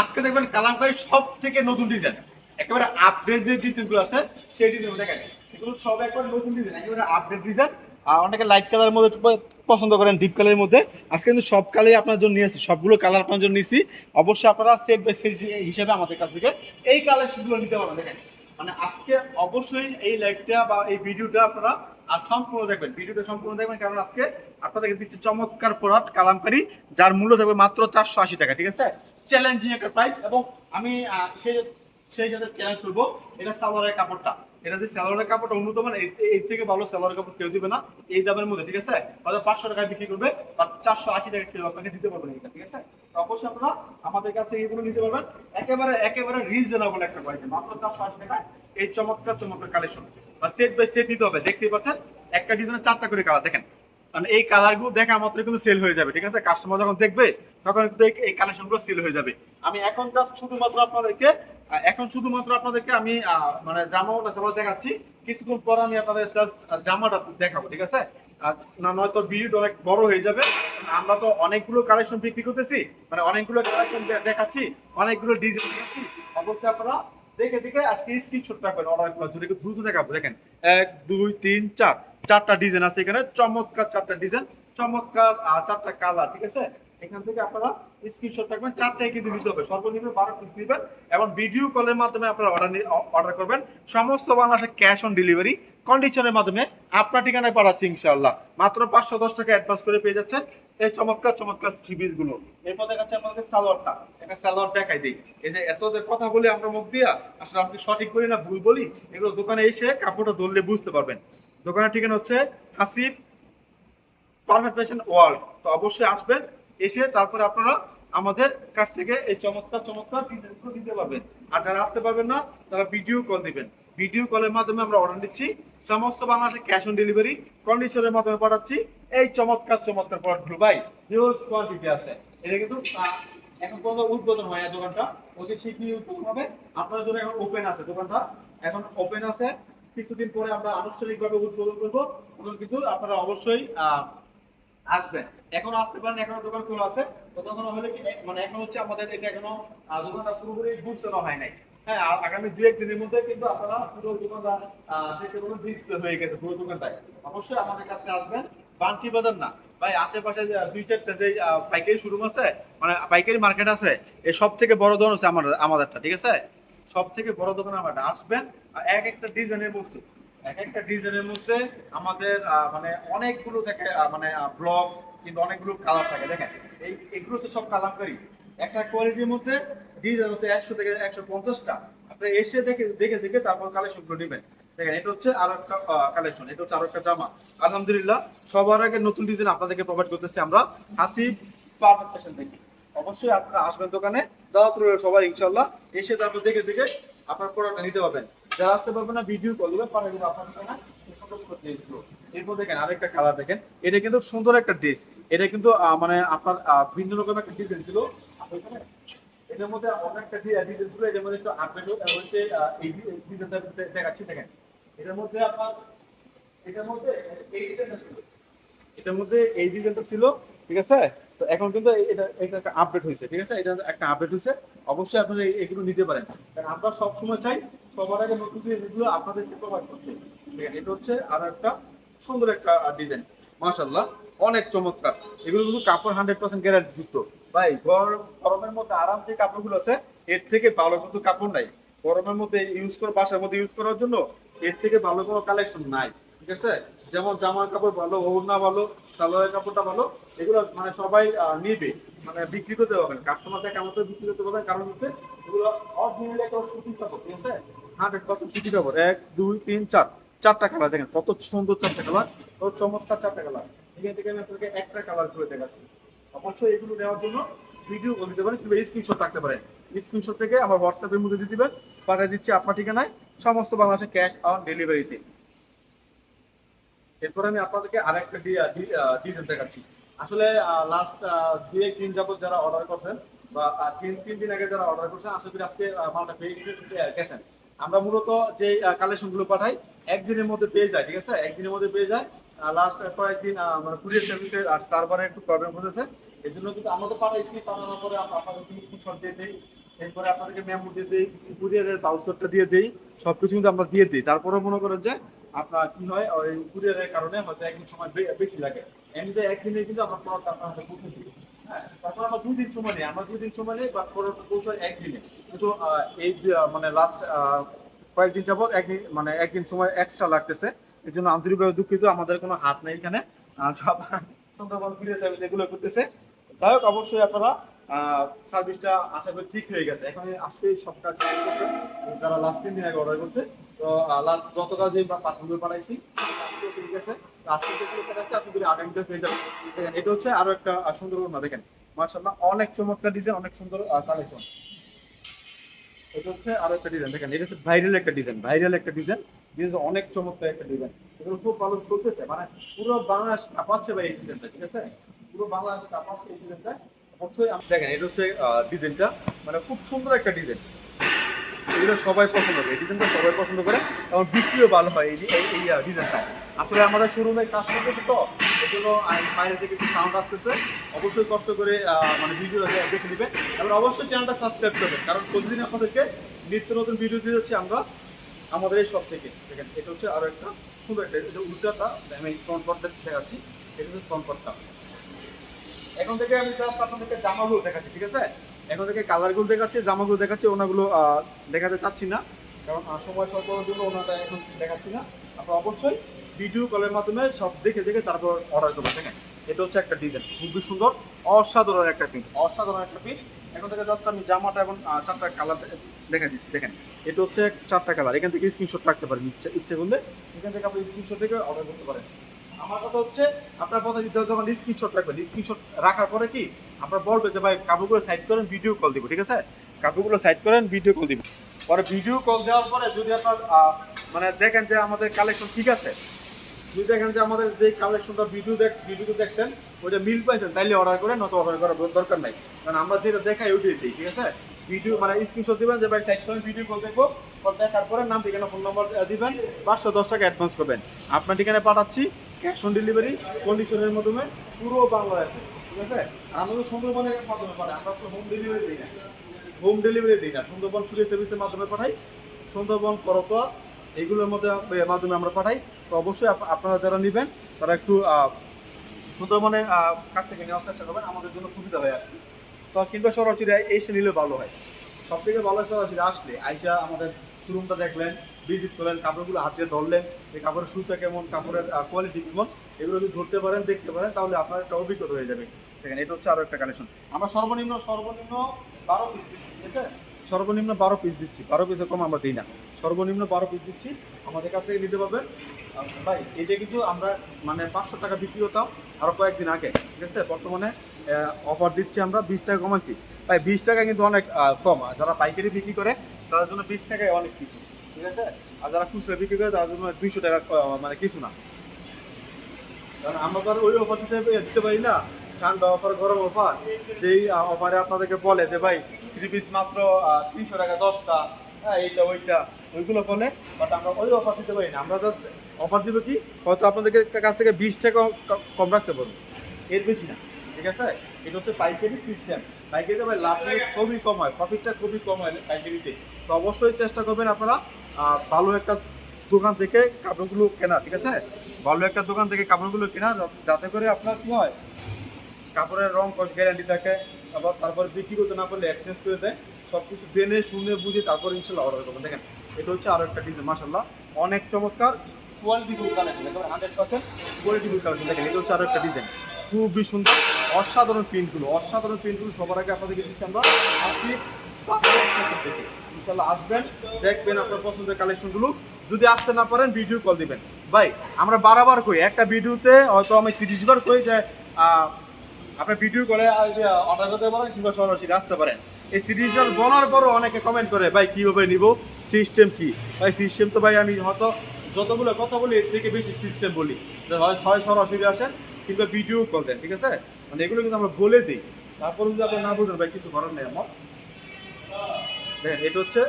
আজকে দেখবেন কালামকারী সব থেকে নতুন ডিজাইন একেবারে আপডেট যে ডিজাইনগুলো আছে, সেই ডিজাইন কালার নিতে দেখেন। মানে আজকে অবশ্যই এই বা এই ভিডিওটা আপনারা, আর সম্পূর্ণ দেখবেন ভিডিওটা সম্পূর্ণ দেখবেন আজকে আপনাদেরকে দিচ্ছি চমৎকার প্রোডাক্ট কালামকারী, যার মূল্য থাকবে মাত্র চারশো আশি টাকা, ঠিক আছে? চ্যালেঞ্জিং একটা প্রাইস এবং আমি সেই সেই যাদের চ্যালেঞ্জ করব, এটা সালোয়ারের কাপড়টা। এটা যে সালোয়ারের কাপড়টা উন্নত এর থেকে ভালো সালোয়ারের কাপড় কেউ দিবে না। এই দামের মধ্যে, ঠিক আছে? হয়তো পাঁচশো টাকায় বিক্রি করবে বা চারশো আশি টাকা কিলো আপনাকে দিতে পারবেন এটা, ঠিক আছে? অবশ্যই আপনারা আমাদের কাছে এইগুলো নিতে পারবেন। একেবারে একেবারে রিজনেবল একটা কোয়ালিটি মাত্র চারশো আশি টাকা এই চমৎকার চমৎকার কালেকশন বা সেট বাই সেট নিতে হবে, দেখতেই পাচ্ছেন? একটা ডিজাইনের চারটা করে কালার দেখেন। মানে এই কালারগুলো দেখা মাত্র কিন্তু সেল হয়ে যাবে, ঠিক আছে? কাস্টমার যখন দেখবে, তখন কিন্তু এই- কালেকশনগুলো সেল হয়ে যাবে। আমি এখন জাস্ট শুধুমাত্র আপনাদেরকে এখন শুধুমাত্র আপনাদেরকে আমি মানে জামা না, সালোয়ার দেখাচ্ছি। কিছুক্ষণ পর আমি আপনাদের জাস্ট জামাটা দেখাবো, ঠিক আছে? না অনেক বড় হয়ে যাবে। আমরা তো অনেকগুলো কালেকশন বিক্রি করতেছি মানে অনেকগুলো কালেকশন দেখাচ্ছি, অনেকগুলো ডিজাইন দেখাচ্ছি অবশ্যই আপনারা দেখে দেখে আজকে স্ক্রিনশট রাখবেন অর্ডার করার জন্য। দ্রুত দেখাবো, দেখেন। এক, দুই, তিন, চার। চারটা ডিজাইন আছে এখানে। চমৎকার চারটা ডিজাইন চমৎকার চারটা কালার ঠিক আছে? এখান থেকে আপনারা স্ক্রিনশট রাখবেন চারটায় কিন্তু নিতে হবে। সর্বনিম্ন বারো পিস দিবেন এবং ভিডিও কলের মাধ্যমে আপনারা অর্ডার অর্ডার করবেন। সমস্ত বাংলাদেশে ক্যাশ অন ডেলিভারি কন্ডিশনের মাধ্যমে আপনার ঠিকানায় পাঠাচ্ছি ইনশাআল্লাহ। মাত্র পাঁচশো দশ টাকা অ্যাডভান্স করে পেয়ে যাচ্ছেন এই চমৎকার চমৎকারগুলো। এরপর দেখাচ্ছে আপনাদের সালোয়ারটা। একটা সালোয়ার দেখাই দিই। এই যে এত কথা বলি আমরা মুখ দিয়া, আসলে আপনি সঠিক বলি না ভুল বলি? এগুলো দোকানে এসে কাপড়টা ধরলে বুঝতে পারবেন। দোকানের ঠিকানা হচ্ছে হাসিব পারফেক্ট ফ্যাশন ওয়ার্ল্ড তো অবশ্যই আসবেন, এসে তারপরে আপনারা আমাদের কাছ থেকে এই চমৎকার চমৎকার দিতে পারবেন। আর যারা আসতে পারবেন না, তারা ভিডিও কল দিবেন। ভিডিও কলের মাধ্যমে আমরা অর্ডার দিচ্ছি সমস্ত বাংলাদেশে ক্যাশ অন ডেলিভারি কন্ডিশনের মাধ্যমে পাঠাচ্ছি। এই চমৎকার চমৎকার প্রোডাক্টগুলো ভাই হিউজ কোয়ান্টিটি আছে। এটা কিন্তু এখন পর্যন্ত উদ্বোধন হয় দোকানটা। অতি শীঘ্রই উদ্বোধন হবে। আপনাদের জন্য এখন ওপেন আছে দোকানটা। এখন ওপেন আছে। কিছুদিন পরে আমরা আনুষ্ঠানিকভাবে উদ্বোধন করব। তখন কিন্তু আপনারা অবশ্যই আসবেন। এখন আসতে পারেন, এখনও দোকান খোলা আছে। তো হলে কি মানে এখন হচ্ছে আমাদের এটা এখনও দোকানটা পুরোপুরি গুছানো হয় নাই। হ্যাঁ আগামী দু একদিনের মধ্যে কিন্তু আপনারা পুরো দোকানটা হয়ে গেছে পুরো দোকানটায় অবশ্যই আমাদের কাছে আসবেন। বাজার না। ভাই, আশেপাশে দুই চারটা যে পাইকারি শোরুম আছে মানে পাইকারি মার্কেট আছে এই সব থেকে বড় দোকান হচ্ছে আমাদের, আমাদেরটা, ঠিক আছে? সব থেকে বড় দোকান আমাদের আসবেন, আর এক একটা ডিজাইনের বস্তু। এক একটা ডিজাইনের মধ্যে আমাদের মানে অনেকগুলো থাকে মানে ব্লক কিন্তু অনেকগুলো কালার থাকে। দেখেন, এই, এগুলো হচ্ছে সব কালামকারী। একটা কোয়ালিটির মধ্যে ডিজাইন হচ্ছে একশো থেকে একশো পঞ্চাশটা। আপনি এসে দেখে দেখে দেখে তারপর কালেকশন করে নেবেন। দেখেন, এটা হচ্ছে আরও একটা কালেকশন এটা হচ্ছে আরও একটা জামা। আলহামদুলিল্লাহ, সবার আগে নতুন ডিজাইন আপনাদেরকে প্রোভাইড করতেছি আমরা। হাসিব পারফেক্ট ফ্যাশন থেকে। অবশ্যই আপনারা আসবেন দোকানে, দাওয়াত রইল সবাই ইনশাল্লাহ এসে তারপর দেখে দেখে আপনার প্রোডাক্টটা নিতে পারবেন। যারা আসতে পারবেন না ভিডিও কল দেবেন পারে আপনার। এরপর দেখেন আরেকটা কালার দেখেন। এটা কিন্তু সুন্দর একটা ড্রেস এটা কিন্তু মানে আপনার ভিন্ন রকম একটা ডিজাইন ছিল। এটার মধ্যে অনেকটা ডিজাইন ছিল। এটার মধ্যে একটু আপডেট হচ্ছে এই ডিজাইনটা দেখাচ্ছি, দেখেন। এটার মধ্যে আপনার, এটার মধ্যে, এই ডিজাইনটা ছিল। এটার মধ্যে এই ডিজাইনটা ছিল, ঠিক আছে? তো এখন কিন্তু এটা এটা একটা আপডেট হয়েছে, ঠিক আছে? এটা একটা আপডেট হয়েছে। অবশ্যই আপনারা এগুলো নিতে পারেন। কারণ আমরা চাই, সবার আগে নতুন ডিজাইনগুলো আপনাদেরকে করতে। ঠিক আছে? এটা হচ্ছে আর একটা সুন্দর একটা ডিজাইন মাশাল্লাহ অনেক চমৎকার। এগুলো কিন্তু কাপড় হান্ড্রেড পার্সেন্ট গ্যারান্টি যুক্ত। ভাই, গরম, গরমের মধ্যে আরাম যে কাপড়গুলো আছে, এর থেকে ভালো কিন্তু কাপড় নাই। গরমের মধ্যে ইউজ করে, বাসার মধ্যে ইউজ করার জন্য এর থেকে ভালো কোনো কালেকশন নাই। ঠিক আছে? যেমন জামার কাপড় ভালো, ওড়না ভালো, সালোয়ারের কাপড়টা ভালো, এগুলো মানে সবাই নিবে। মানে বিক্রি করতে পারবেন। কাস্টমার দেখে আমাদের বিক্রি করতে পারবেন। কারণ হচ্ছে এগুলো অরিজিনাল একটা সুতির কাপড়, ঠিক আছে? হান্ড্রেড পার্সেন্ট সুতির কাপড়। এক, দুই, তিন, চার। চারটা কালার দেখেন, কত সুন্দর চারটা কালার কত চমৎকার চারটা কালার এখান থেকে আমি আপনাকে একটা কালার করে দেখাচ্ছি। অবশ্যই এগুলো নেওয়ার জন্য ভিডিও করে দিতে পারেন কিংবা স্ক্রিনশট রাখতে পারেন। স্ক্রিনশট থেকে আমার হোয়াটসঅ্যাপের মধ্যে দিয়ে দিবেন। পাঠিয়ে দিচ্ছি আপনার ঠিকানায়। সমস্ত বাংলাদেশে ক্যাশ অন ডেলিভারিতে এরপর আমি আপনাদেরকে আরেকটা ডিজাইন দেখাচ্ছি। আসলে লাস্ট দুই, এক দিন যাবত যারা অর্ডার করছেন বা তিন তিন দিন আগে যারা অর্ডার করছেন, আশা করি আজকে মালটা পেয়ে গেছেন। আমরা মূলত যে কালেকশনগুলো পাঠাই, একদিনের মধ্যে পেয়ে যায়, ঠিক আছে? একদিনের মধ্যে পেয়ে যায়। লাস্ট কয়েকদিন মানে কুরিয়ার সার্ভিসের আর সার্ভারে একটু প্রবলেম হয়েছে এই জন্য কিন্তু আমরা তো পাঠাইছি, পাঠানোর পরে আপনাদেরকে স্ক্রিনশট দিয়ে দিই। এরপরে আপনাদেরকে মেমো দিয়ে দিই কুরিয়ারের বাউচারটা দিয়ে দিই সব কিছু কিন্তু আমরা দিয়ে দিই। তারপরে মনে করেন যে আপনার কি হয়, ওই কুরিয়ারের কারণে হয়তো একদিন সময় বেশি লাগে। এমনিতে একদিনে কিন্তু আমরা প্রোডাক্ট আপনাদের পৌঁছে দিই হ্যাঁ তারপর আমরা দুই দিন সময় নিই। আমরা দুই দিন সময় নিই বা প্রোডাক্ট পৌঁছায় একদিনে। কিন্তু এই মানে লাস্ট কয়েকদিন যাবত একদিন মানে একদিন সময় এক্সট্রা লাগতেছে। এই জন্য আন্তরিকভাবে দুঃখিত, আমাদের কোনো হাত নেই এখানে। সব সুন্দরবন কুরিয়ার সার্ভিস এগুলো করতেছে। যাই হোক, অবশ্যই আপনারা সার্ভিসটা আশা করি ঠিক হয়ে গেছে। এখন আজকে সব কাজ শেষ যারা লাস্ট তিন দিন আগে অর্ডার করছে তো লাস্ট গতকাল যে পাঠাইছি দেখেন, এটা হচ্ছে আরও একটা সুন্দর দেখেন। মার্শাল্লাহ অনেক চমৎকার ডিজাইন অনেক সুন্দর কালেকশন একটা ডিজাইন দেখেন, এটা হচ্ছে ভাইরাল একটা ডিজাইন ভাইরাল একটা ডিজাইন অনেক চমৎকার একটা ডিজাইন এগুলো খুব ভালো মানে পুরো বাংলাদেশ এই ঠিক আছে? পুরো এই অবশ্যই দেখেন, এটা হচ্ছে ডিজাইনটা মানে খুব সুন্দর একটা ডিজাইন এগুলো সবাই পছন্দ করে ডিজাইনটা সবাই পছন্দ করে এবং বিক্রিও ভালো হয় এই, এই- ডিজাইনটা আসলে আমাদের শোরুমে কাজ করতেছে তো এই জন্য বাইরে থেকে একটু সাউন্ড আসতেছে। অবশ্যই কষ্ট করে মানে ভিডিও দেখে নেবে এবং অবশ্যই চ্যানেলটা সাবস্ক্রাইব করবেন, কারণ প্রতিদিন আপনাদেরকে নিত্য নতুন ভিডিও দিয়ে যাচ্ছি আমরা, আমাদের এই সব থেকে। দেখেন, এটা হচ্ছে আরও একটা সুন্দর একটা, এটা উল্টাটা, আমি ফ্রন্ট পার্টটা দেখাচ্ছি, এটা হচ্ছে ফ্রন্ট পার্টটা এখন থেকে আমি জাস্ট আপনাদেরকে জামাগুলো দেখাচ্ছি, ঠিক আছে? এখন থেকে কালারগুলো দেখাচ্ছি, জামাগুলো দেখাচ্ছে, ওনাগুলো দেখাতে চাচ্ছি না। কারণ সময় স্বল্পতার জন্য ওনাটা এখন দেখাচ্ছি না। আপনারা অবশ্যই ভিডিও কলের মাধ্যমে সব দেখে দেখে তারপর অর্ডার করবেন, দেখেন। এটা হচ্ছে একটা ডিজাইন খুবই সুন্দর, অসাধারণ একটা প্রিন্ট অসাধারণ একটা প্রিন্ট এখন থেকে জাস্ট আমি জামাটা এবং চারটা কালার দেখা দিচ্ছি, দেখেন। এটা হচ্ছে চারটা কালার এখান থেকে স্ক্রিনশট রাখতে পারেন, ইচ্ছে ইচ্ছে করলে। এখান থেকে আপনি স্ক্রিনশট থেকে অর্ডার করতে পারেন। আমার কথা হচ্ছে, আপনার কথা যখন স্ক্রিনশট রাখবেন স্ক্রিনশট রাখার পরে কি, আপনার বলবেন যে, ভাই কাপড়গুলো সাইড করেন ভিডিও কল দিব। ঠিক আছে? কাপড়গুলো সাইড করেন ভিডিও কল দিব। পরে ভিডিও কল দেওয়ার পরে যদি আপনার মানে দেখেন যে আমাদের কালেকশন ঠিক আছে, যদি দেখেন যে আমাদের যে কালেকশনটা ভিডিও দেখ ভিডিওতে দেখছেন, ওইটা মিল পাইছেন, তাইলে অর্ডার করেন নত অর্ডার করার দরকার নাই। কারণ আমরা যেটা দেখাই ওইটাই দিই, ঠিক আছে? ভিডিও মানে স্ক্রিনশট দিবেন যে, ভাই সাইড করেন ভিডিও কল দেখব। দেখার পরে নাম, ঠিকানা ফোন নম্বর দিবেন, পাঁচশো দশ টাকা অ্যাডভান্স করবেন। আপনার ঠিকানায় পাঠাচ্ছি ক্যাশ অন ডেলিভারি কন্ডিশনের মাধ্যমে পুরো বাংলাদেশে, ঠিক আছে? আর আমরা তো সুন্দরবনের মাধ্যমে পাঠাই, আমরা তো হোম ডেলিভারি দিই না। হোম ডেলিভারি দিই না, সুন্দরবন কুরিয়ার সার্ভিসের মাধ্যমে পাঠাই, সুন্দরবন, করতোয়া এইগুলোর মধ্যে মাধ্যমে আমরা পাঠাই। তো অবশ্যই আপনারা যারা নেবেন, তারা একটু সুন্দরবনের কাছ থেকে নেওয়ার চেষ্টা করবেন, আমাদের জন্য সুবিধা হয় আর কি। তো কিংবা সরাসরি এসে নিলে ভালো হয়। সব থেকে ভালো সরাসরি আসলে, আইসা আমাদের শোরুমটা দেখলেন ভিজিট করলেন, কাপড়গুলো হাতে ধরলেন, যে কাপড়ের সুতা কেমন, কাপড়ের কোয়ালিটি কেমন, এগুলো যদি ধরতে পারেন, দেখতে পারেন, তাহলে আপনার একটা অভিজ্ঞতা হয়ে যাবে। দেখেন, এটা হচ্ছে আরও একটা কালেকশন আমরা সর্বনিম্ন সর্বনিম্ন বারো পিস ঠিক আছে? সর্বনিম্ন বারো পিস দিচ্ছি। বারো পিসের কম আমরা দিই না। সর্বনিম্ন বারো পিস দিচ্ছি। আমাদের কাছ থেকে নিতে পারবেন। ভাই, এটা কিন্তু আমরা মানে পাঁচশো টাকা বিক্রি হতাম আরও কয়েকদিন আগে, ঠিক আছে? বর্তমানে অফার দিচ্ছি আমরা, বিশ টাকা কমাইছি। ভাই, বিশ টাকা কিন্তু অনেক কম। যারা পাইকারি বিক্রি করে, তাদের জন্য বিশ টাকায় অনেক কিছু। ঠিক আছে? আর যারা খুচরা বিক্রি করে, তাদের জন্য দুইশো টাকা মানে কিছু না। কারণ আমরা তো আর ওই অফার দিতে দিতে পারি না। ঠান্ডা অফার গরম অফার যেই অফারে আপনাদেরকে বলে যে, ভাই থ্রি পিস মাত্র তিনশো টাকা, দশটা হ্যাঁ এইটা, ওইটা। ওইগুলো বলে বাট আমরা ওই অফার দিতে পারি না। আমরা জাস্ট অফার দিব কি? হয়তো আপনাদেরকে কাছ থেকে বিশ টাকা কম রাখতে পারব এর বেশি না। ঠিক আছে? এটা হচ্ছে পাইকারি সিস্টেম পাইকারিতে ভাই লাভ খুবই কম হয় প্রফিটটা খুবই কম হয় পাইকারিতে। তো অবশ্যই চেষ্টা করবেন আপনারা ভালো একটা দোকান থেকে কাপড়গুলো কেনা ঠিক আছে? ভালো একটা দোকান থেকে কাপড়গুলো কেনা যাতে করে আপনার কি হয় কাপড়ের রং কস গ্যারান্টি থাকে আবার তারপরে বিক্রি করতে না পারলে এক্সচেঞ্জ করে দেয় সব কিছু জেনে শুনে বুঝে তারপর ইনশাল্লাহ অর্ডার করবেন। দেখেন এটা হচ্ছে আরও একটা ডিজাইন মাসাল্লাহ অনেক চমৎকার। কোয়ালিটিফুল কালেকশন একেবারে হান্ড্রেড পার্সেন্ট কোয়ালিটিফুল কালেকশন দেখেন এটা হচ্ছে আরও একটা ডিজাইন খুবই সুন্দর অসাধারণ প্রিন্টগুলো অসাধারণ প্রিন্টগুলো সবার আগে আপনাদেরকে দিচ্ছি আমরা। থেকে ইনশাল্লাহ আসবেন, দেখবেন আপনার পছন্দের কালেকশনগুলো। যদি আসতে না পারেন ভিডিও কল দিবেন। ভাই, আমরা বারবার কই, একটা ভিডিওতে হয়তো আমি তিরিশ বার কই যে আপনার ভিডিও করে অর্ডার করতে পারেন কিংবা সরাসরি আসতে পারেন। এই তিরিশ জন বলার পরও অনেকে কমেন্ট করে, ভাই, কীভাবে নিব? সিস্টেম কি? ভাই সিস্টেম তো ভাই আমি হয়তো যতগুলো কথা বলি, এর থেকে বেশি সিস্টেম বলি। হয় সরাসরি আসেন কিংবা ভিডিও কল দেন, ঠিক আছে? মানে এগুলো কিন্তু আমরা বলে দিই। তারপর যদি আপনি না বুঝেন, ভাই, কিছু করার নেই আমার। দেখেন, এটা হচ্ছে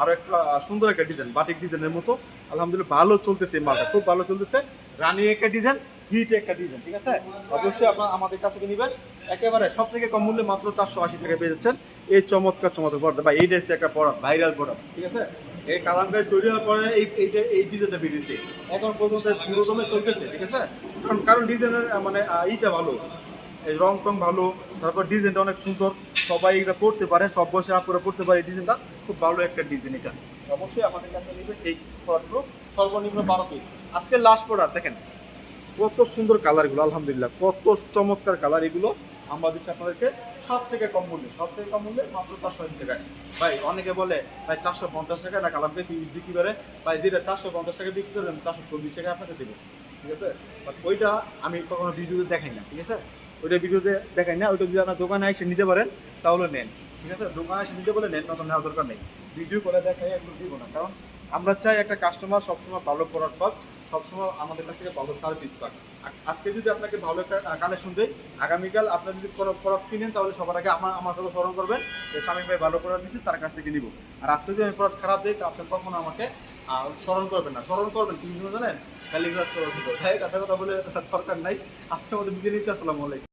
আরও একটা সুন্দর একটা ডিজাইন বাটিক ডিজাইনের মতো। আলহামদুলিল্লাহ ভালো চলতেছে মালটা, খুব ভালো চলতেছে। রানি একটা ডিজাইন হিট একটা ডিজাইন ঠিক আছে? অবশ্যই আপনার আমাদের কাছ থেকে নেবেন। একেবারে সব থেকে কম মূল্যে মাত্র চারশো আশি টাকা পেয়ে যাচ্ছেন। এই চমৎকার চমৎকার পড়া বা এই ড্রেসে একটা পড়া ভাইরাল পড়া ঠিক আছে? এই কালামকারি তৈরি হওয়ার পরে এই এইটা এই ডিজাইনটা বেরিয়েছে এখন পর্যন্ত পুরো দমে চলতেছে, ঠিক আছে? কারণ কারণ ডিজাইনের মানে এইটা ভালো, এই রং টং ভালো, তারপর ডিজাইনটা অনেক সুন্দর। সবাই এটা পড়তে পারে, সব বয়সে আপনারা পড়তে পারে এই ডিজাইনটা খুব ভালো একটা ডিজাইন এটা। অবশ্যই আমাদের কাছে নেবেন এই প্রোডাক্টগুলো সর্বনিম্ন বারো পিস আজকে লাস্ট প্রোডাক্ট দেখেন, কত সুন্দর কালারগুলো আলহামদুলিল্লাহ, কত চমৎকার কালার এগুলো আমরা দিচ্ছি আপনাদেরকে। সব থেকে কম মূল্যে, সব থেকে কম মূল্যে মাত্র চারশো আশি টাকায়। ভাই, অনেকে বলে, ভাই, চারশো পঞ্চাশ টাকা না কালার বিক্রি করে? ভাই, যেটা চারশো পঞ্চাশ টাকা বিক্রি করে চারশো চল্লিশ টাকা আপনাকে দেবো। ঠিক আছে? বাট ওইটা আমি কখনো ভিডিওতে দেখাই না, ঠিক আছে? ওইটা ভিডিওতে দেখাই না, ওইটা যদি আপনার দোকানে এসে নিতে পারেন, তাহলে নেন। ঠিক আছে? দোকানে এসে নিতে বলে নেন, নতুন নেওয়া দরকার নেই। ভিডিও করে দেখাই এগুলো দিব না, কারণ আমরা চাই একটা কাস্টমার সবসময় ভালো প্রোডাক্ট পাক, সবসময় আমাদের কাছ থেকে ভালো সার্ভিস পাক। আজকে যদি আপনাকে ভালো একটা কালেকশন দেয় আগামীকাল আপনার যদি কোনো প্রোডাক্ট কিনেন, তাহলে সবার আগে আমার আমার কথা স্মরণ করবেন যে স্বামী ভাই ভালো প্রোডাক্ট দিচ্ছে তার কাছ থেকে নিব। আর আজকে যদি আমি প্রোডাক্ট খারাপ দিই, তো আপনি কখনো আমাকে স্মরণ করবেন না। স্মরণ করবেন, কি জানেন? গালিগ্রাস করার কথা কথা বলে দরকার নাই। আজকে আমাদের বিজে নিচ্ছে, আসসালামু আলাইকুম।